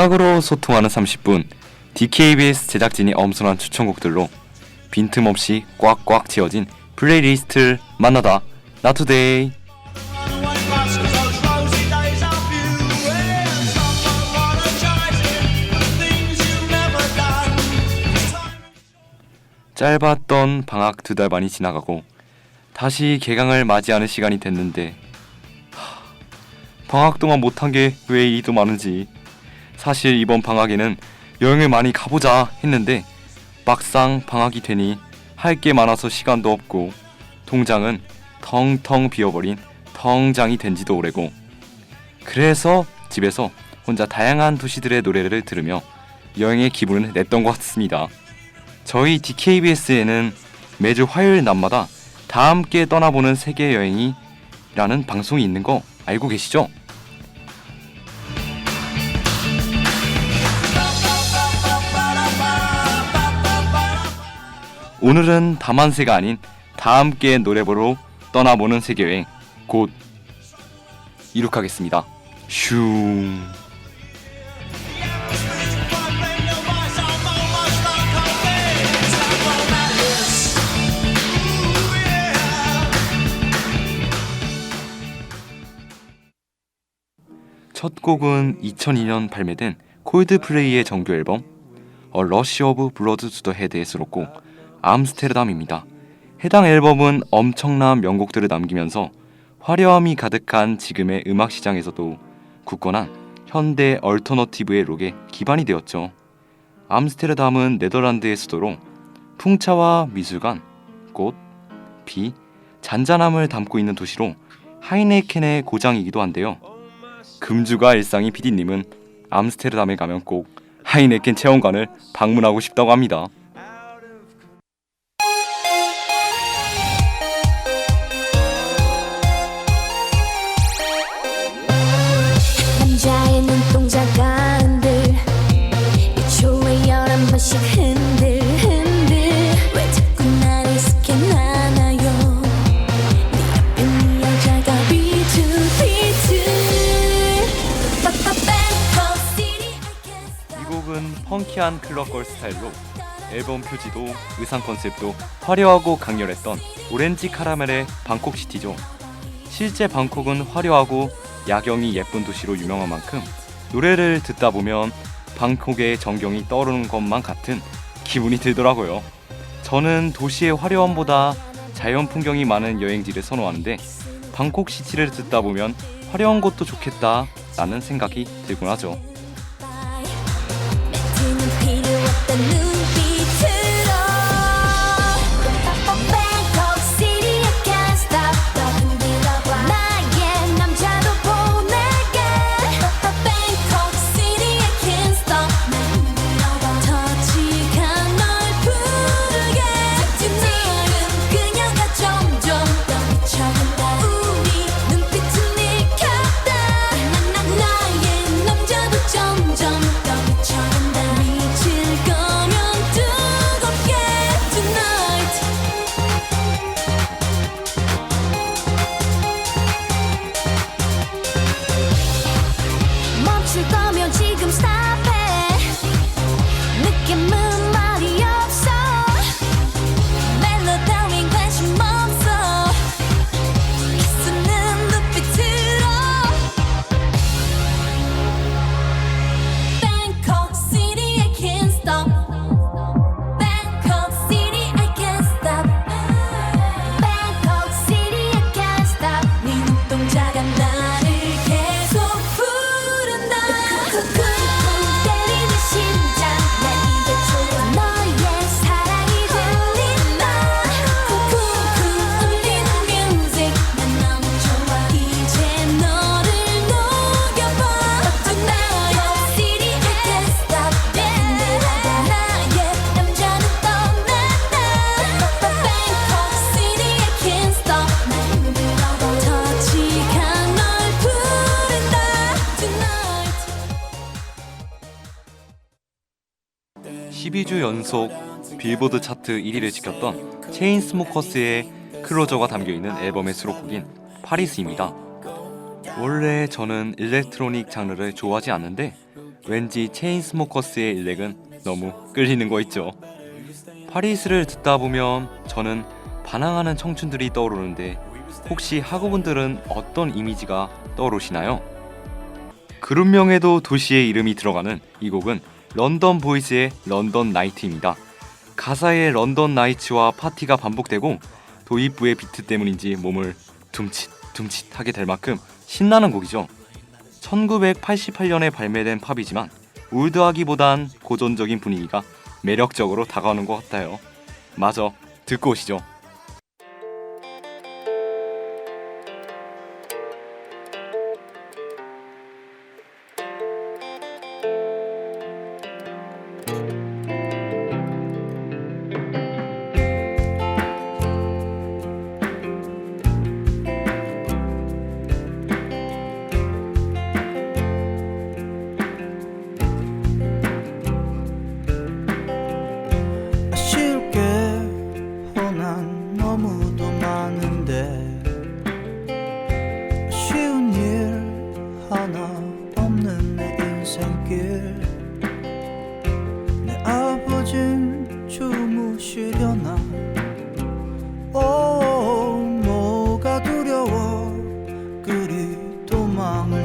음악으로 소통하는 30분 DKBS 제작진이 엄선한 추천곡들로 빈틈없이 꽉꽉 채워진 플레이리스트를 만나다 나투데이 짧았던 방학 두 달 반이 지나가고 다시 개강을 맞이하는 시간이 됐는데 하, 방학 동안 못한 게 왜 이도 많은지 사실 이번 방학에는 여행을 많이 가보자 했는데 막상 방학이 되니 할 게 많아서 시간도 없고 통장은 텅텅 비어버린 텅장이 된 지도 오래고 그래서 집에서 혼자 다양한 도시들의 노래를 들으며 여행의 기분을 냈던 것 같습니다. 저희 DKBS에는 매주 화요일 낮마다 다 함께 떠나보는 세계 여행이라는 방송이 있는 거 알고 계시죠? 오늘은 다만세가 아닌 다 함께 노래 보러 떠나보는 세계 여행 곧 이룩하겠습니다. 슝. 첫 곡은 2002년 발매된 콜드플레이의 정규 앨범 A Rush of Blood to the Head의 수록곡 암스테르담입니다. 해당 앨범은 엄청난 명곡들을 남기면서 화려함이 가득한 지금의 음악 시장에서도 굳건한 현대 얼터너티브의 록의 기반이 되었죠. 암스테르담은 네덜란드의 수도로 풍차와 미술관, 꽃, 비, 잔잔함을 담고 있는 도시로 하이네켄의 고장이기도 한데요. 금주가 일상이 PD님은 암스테르담에 가면 꼭 하이네켄 체험관을 방문하고 싶다고 합니다. 곡은 펑키한 클럽걸 스타일로 앨범 표지도 의상 컨셉도 화려하고 강렬했던 오렌지 카라멜의 방콕 시티죠. 실제 방콕은 화려하고 야경이 예쁜 도시로 유명한 만큼 노래를 듣다 보면 방콕의 전경이 떠오르는 것만 같은 기분이 들더라고요. 저는 도시의 화려함보다 자연 풍경이 많은 여행지를 선호하는데 방콕 시티를 듣다 보면 화려한 곳도 좋겠다 라는 생각이 들곤 하죠. 12주 연속 빌보드 차트 1위를 지켰던 체인스모커스의 클로저가 담겨있는 앨범의 수록곡인 파리스입니다. 원래 저는 일렉트로닉 장르를 좋아하지 않는데 왠지 체인스모커스의 일렉은 너무 끌리는 거 있죠. 파리스를 듣다 보면 저는 반항하는 청춘들이 떠오르는데 혹시 학우분들은 어떤 이미지가 떠오르시나요? 그룹명에도 도시의 이름이 들어가는 이 곡은 런던 보이즈의 런던 나이트입니다. 가사에 런던 나이츠와 파티가 반복되고 도입부의 비트 때문인지 몸을 둠칫 둠칫 하게 될 만큼 신나는 곡이죠. 1988년에 발매된 팝이지만 올드하기보단 고전적인 분위기가 매력적으로 다가오는 것 같아요. 마저 듣고 오시죠.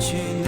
도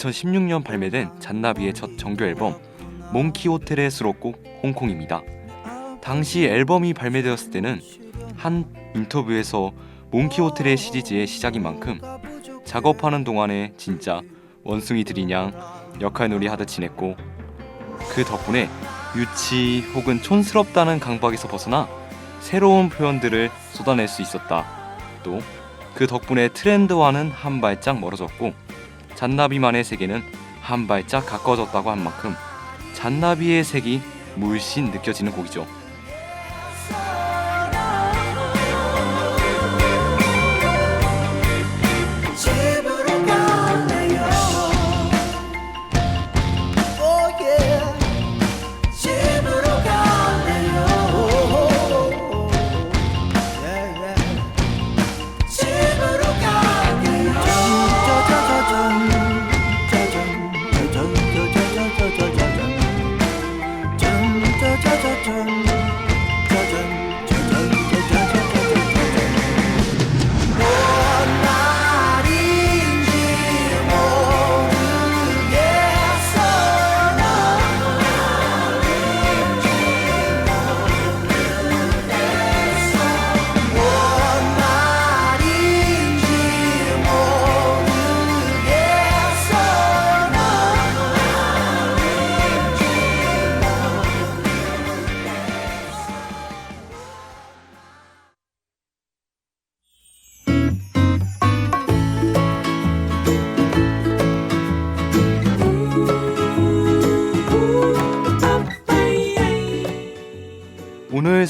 2016년 발매된 잔나비의 첫 정규 앨범 몽키 호텔의 수록곡 홍콩입니다. 당시 앨범이 발매되었을 때는 한 인터뷰에서 몽키 호텔의 시리즈의 시작인 만큼 작업하는 동안에 진짜 원숭이들이냥 역할놀이 하듯 지냈고 그 덕분에 유치 혹은 촌스럽다는 강박에서 벗어나 새로운 표현들을 쏟아낼 수 있었다. 또 그 덕분에 트렌드와는 한 발짝 멀어졌고 잔나비만의 세계는 한 발짝 가까워졌다고 한 만큼 잔나비의 색이 물씬 느껴지는 곡이죠.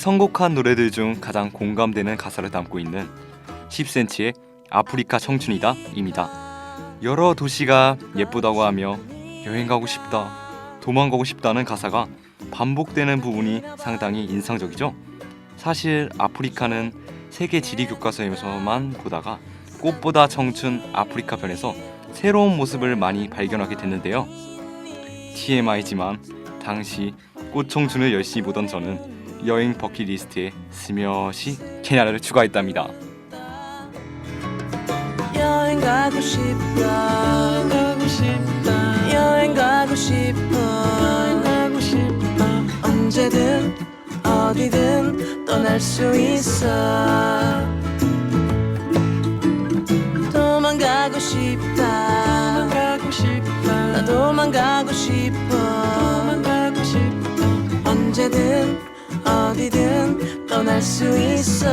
선곡한 노래들 중 가장 공감되는 가사를 담고 있는 10cm의 아프리카 청춘이다 입니다. 여러 도시가 예쁘다고 하며 여행 가고 싶다, 도망가고 싶다는 가사가 반복되는 부분이 상당히 인상적이죠. 사실 아프리카는 세계 지리 교과서에서만 보다가 꽃보다 청춘 아프리카 편에서 새로운 모습을 많이 발견하게 됐는데요. TMI지만 당시 꽃청춘을 열심히 보던 저는 여행 버킷리스트에 스며시 케냐를 추가했답니다. 여행 가고 싶다. 가고 싶다. 여행 가고 싶어. 가고 싶어. 언제든 어디든 떠날 수 있어. 도망가고 싶다. 도망가고 싶다 나 도망가고 싶어. 도망가고 싶어. 언제든 어디든 떠날 수 있어.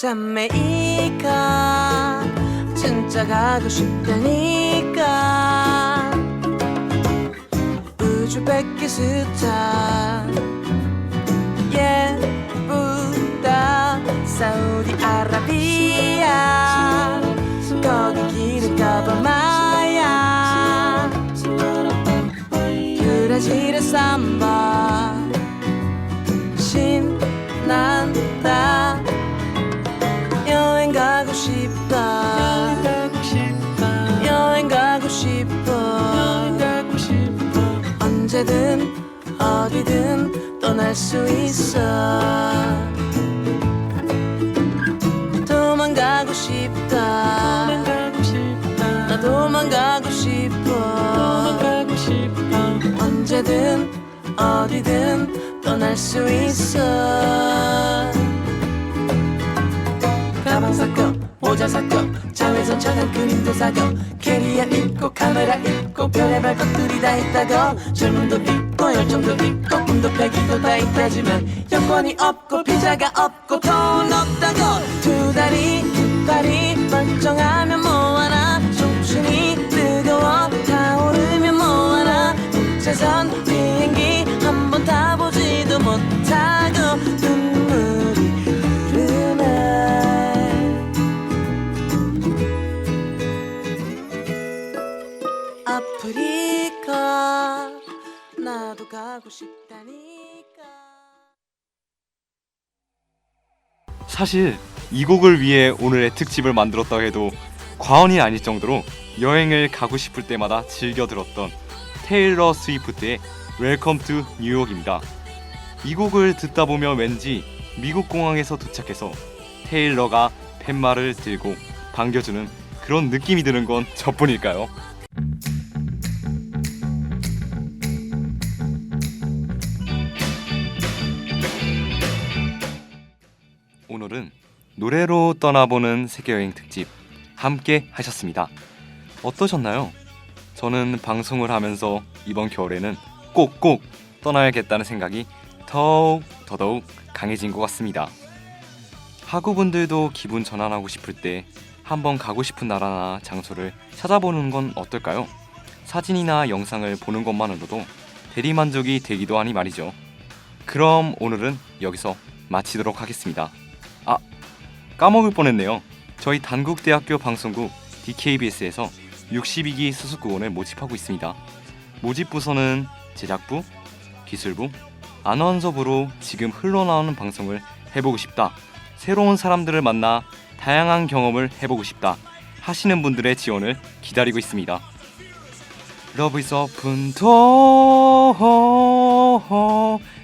잠메이카 진짜 가고 싶다니 스타 예쁘다. 사우디아라비아. 거기 길을 가봐 마야. 브라질의 삼 어디든 떠날 수 있어. 도망가고 싶다. 나 도망가고 싶어. 언제든 어디든 떠날 수 있어 모자 사고 자외선 차단 그림도 사고 캐리어 있고 카메라 있고 별의별 것들이 다 있다고 젊음도 있고 열정도 있고 꿈도 패기도 다 있다지만 여권이 없고 비자가 없고 돈 없다고 두 다리 두 다리 멀쩡하면 사실 이 곡을 위해 오늘의 특집을 만들었다 해도 과언이 아닐 정도로 여행을 가고 싶을 때마다 즐겨 들었던 테일러 스위프트의 웰컴 투 뉴욕입니다. 이 곡을 듣다 보면 왠지 미국 공항에서 도착해서 테일러가 팻말을 들고 반겨주는 그런 느낌이 드는 건 저뿐일까요? 노래로 떠나보는 세계여행 특집 함께 하셨습니다. 어떠셨나요? 저는 방송을 하면서 이번 겨울에는 꼭꼭 떠나야겠다는 생각이 더욱 더더욱 강해진 것 같습니다. 학우분들도 기분 전환하고 싶을 때 한번 가고 싶은 나라나 장소를 찾아보는 건 어떨까요? 사진이나 영상을 보는 것만으로도 대리만족이 되기도 하니 말이죠. 그럼 오늘은 여기서 마치도록 하겠습니다. 아, 까먹을 뻔했네요. 저희 단국대학교 방송국 DKBS에서 62기 수습구원을 모집하고 있습니다. 모집 부서는 제작부, 기술부, 아나운서부로 지금 흘러나오는 방송을 해보고 싶다. 새로운 사람들을 만나 다양한 경험을 해보고 싶다. 하시는 분들의 지원을 기다리고 있습니다. 러브 is open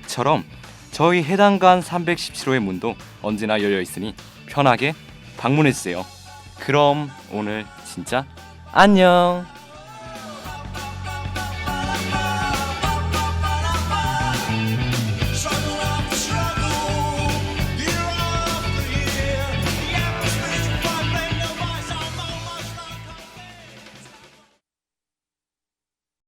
door처럼 저희 해당관 317호의 문도 언제나 열려 있으니 편하게 방문해 주세요. 그럼 오늘 진짜 안녕.